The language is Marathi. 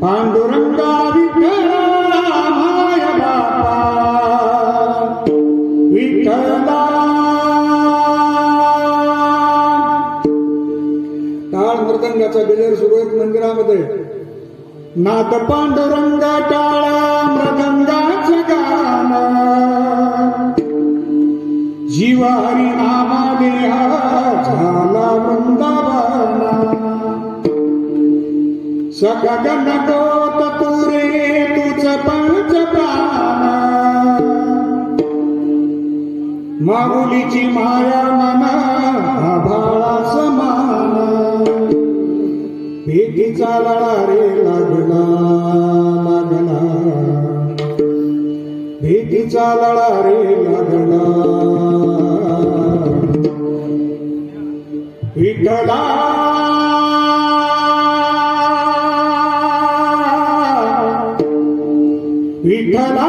पांडुरंगा विठ्ठला माय टाळ मृदंगाचा बेलेर सुरू आहेत मंदिरामध्ये नाथ पांडुरंगा टाळा मृदंगाच गाणं जीवा हरी नाम सगगन गोत तुरे तुझ पंच प्राण. माऊलीची माया मना आभाळा समान. भेटीचा लढा रे लागला लागला. भेटीचा लढा रे लागला. विठला ವಿಠಲಾ